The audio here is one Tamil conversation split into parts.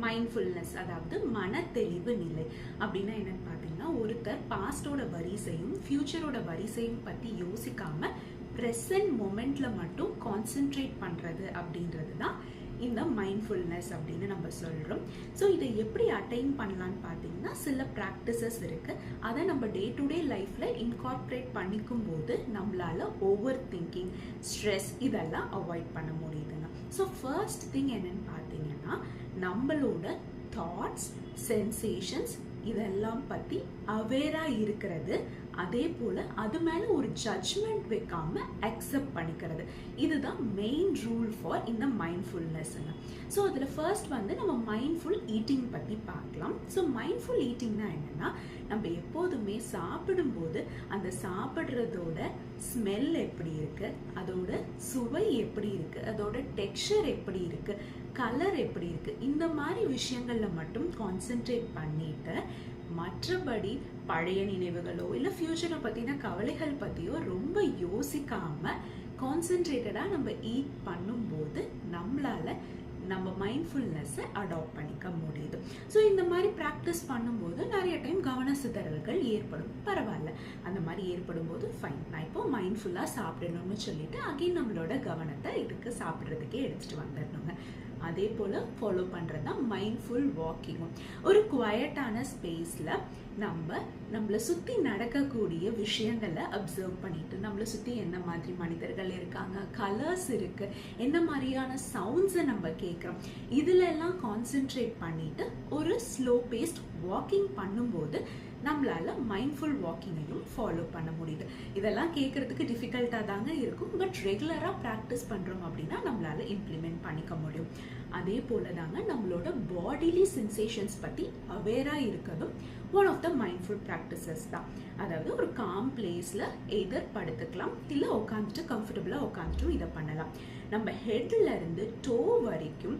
மைண்ட்ஃபுல்னஸ் அதாவது மன தெளிவு நிலை அப்படின்னா என்னன்னு பார்த்தீங்கன்னா ஒருத்தர் பாஸ்டோட வரிசையும் ஃபியூச்சரோட வரிசையும் பற்றி யோசிக்காம ப்ரெசன்ட் மொமெண்ட்ல மட்டும் கான்சென்ட்ரேட் பண்றது அப்படின்றது தான் இந்த மைண்ட்ஃபுல்னஸ் அப்படின்னு நம்ம சொல்கிறோம் ஸோ இதை எப்படி அட்டைன் பண்ணலான்னு பார்த்தீங்கன்னா சில ப்ராக்டிசஸ் இருக்குது அதை நம்ம டே டு டே லைஃப்பில் இன்கார்ப்ரேட் பண்ணிக்கும் போது நம்மளால ஓவர் திங்கிங் ஸ்ட்ரெஸ் இதெல்லாம் அவாய்ட் பண்ண முடியுதுங்க. ஸோ ஃபர்ஸ்ட் திங் என்னன்னு பார்த்தீங்கன்னா நம்மளோட தாட்ஸ் சென்சேஷன்ஸ் இதெல்லாம் பற்றி அவேராக இருக்கிறது. அதே போல் அது மேலே ஒரு ஜட்ஜ்மெண்ட் வைக்காம அக்செப்ட் பண்ணிக்கிறது. இதுதான் மெயின் ரூல் ஃபார் இந்த மைண்ட்ஃபுல்னஸ்ங்க ஸோ அதில் ஃபர்ஸ்ட் வந்து நம்ம மைண்ட்ஃபுல் ஈட்டிங் பற்றி பார்க்கலாம். ஸோ மைண்ட்ஃபுல் ஈட்டிங்னா என்னென்னா நம்ம எப்போதுமே சாப்பிடும்போது அந்த சாப்பிட்றதோட ஸ்மெல் எப்படி இருக்குது அதோட சுவை எப்படி இருக்குது அதோட டெக்ஸ்சர் எப்படி இருக்குது கலர் எப்படி இருக்குது இந்த மாதிரி விஷயங்களில் மட்டும் கான்சென்ட்ரேட் பண்ணிட்டு மற்றபடி பழைய நினைவுகளோ இல்லை ஃபியூச்சரை பற்றின கவலைகள் பற்றியோ ரொம்ப யோசிக்காமல் கான்சென்ட்ரேட்டடாக நம்ம ஈட் பண்ணும்போது நம்மளால் நம்ம மைண்ட்ஃபுல்னஸை அடாப்ட் பண்ணிக்க முடியுது. ஸோ இந்த மாதிரி ப்ராக்டிஸ் பண்ணும்போது நிறைய டைம் கவன சிதறல்கள் ஏற்படும். பரவாயில்ல. அந்த மாதிரி ஏற்படும் போது ஃபைன் நான் இப்போ மைண்ட்ஃபுல்லாக சாப்பிடணும்னு சொல்லிட்டு அகைன் நம்மளோட கவனத்தை இதுக்கு சாப்பிட்றதுக்கே எடுத்துகிட்டு வந்துடணுங்க. அதே போல் ஃபாலோ பண்ணுறது தான் மைண்ட்ஃபுல் வாக்கிங்கும் ஒரு குவயட்டான ஸ்பேஸில் நம்ம நம்மளை சுற்றி நடக்கக்கூடிய விஷயங்களை அப்சர்வ் பண்ணிட்டு நம்மளை சுற்றி என்ன மாதிரி மனிதர்கள் இருக்காங்க கலர்ஸ் இருக்கு என்ன மாதிரியான சவுண்ட்ஸை நம்ம கேட்குறோம். இதுல எல்லாம் கான்சென்ட்ரேட் பண்ணிட்டு ஒரு ஸ்லோ பேஸ்ட் வாக்கிங் பண்ணும்போது நம்மளால மைண்ட்ஃபுல் வாக்கிங்கையும் ஃபாலோ பண்ண முடியுது. இதெல்லாம் கேட்கறதுக்கு டிஃபிகல்ட்டாக தாங்க இருக்கும் பட் ரெகுலராக ப்ராக்டிஸ் பண்ணுறோம் அப்படின்னா நம்மளால இம்ப்ளிமெண்ட் பண்ணிக்க முடியும். அதே போல தாங்க நம்மளோட பாடிலி சென்சேஷன்ஸ் பற்றி அவேராக இருக்கிறதும் one of the mindful practices தான். அதாவது ஒரு காம் பிளேஸில் எதர் படுத்துக்கலாம் இல்லை உட்காந்துட்டு கம்ஃபர்டபுளாக உட்காந்துட்டும் இதை பண்ணலாம். நம்ம ஹெட்ல இருந்து டோ வரைக்கும்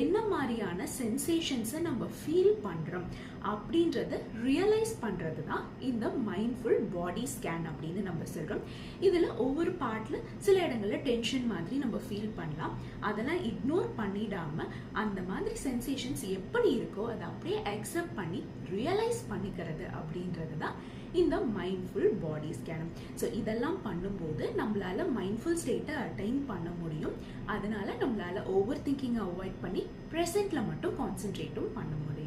என்ன மாதிரியான சென்சேஷன்ஸை நம்ம ஃபீல் பண்ணுறோம் அப்படின்றத ரியலைஸ் பண்ணுறது தான் இந்த மைண்ட்ஃபுல் பாடி ஸ்கேன் அப்படின்னு நம்ம சொல்கிறோம் இதில் ஒவ்வொரு பார்ட்டில் சில இடங்களில் டென்ஷன் மாதிரி நம்ம ஃபீல் பண்ணலாம். அதெல்லாம் இக்னோர் பண்ணிடாம அந்த மாதிரி சென்சேஷன்ஸ் எப்படி இருக்கோ அதை அப்படியே அக்செப்ட் பண்ணி ரியலைஸ் பண்ணிக்கிறது அப்படின்றது தான் இந்த மைண்ட்ஃபுல் பாடி ஸ்கேன் ஸோ இதெல்லாம் பண்ணும்போது நம்மளால மைண்ட்ஃபுல் ஸ்டேட்டை அட்டைன் பண்ண முடியும். அதனால நம்மளால ஓவர் திங்கிங்கை அவாய்ட் பண்ணி ப்ரெசென்ட்ல மட்டும் கான்சென்ட்ரேட்டும் பண்ண முடியும்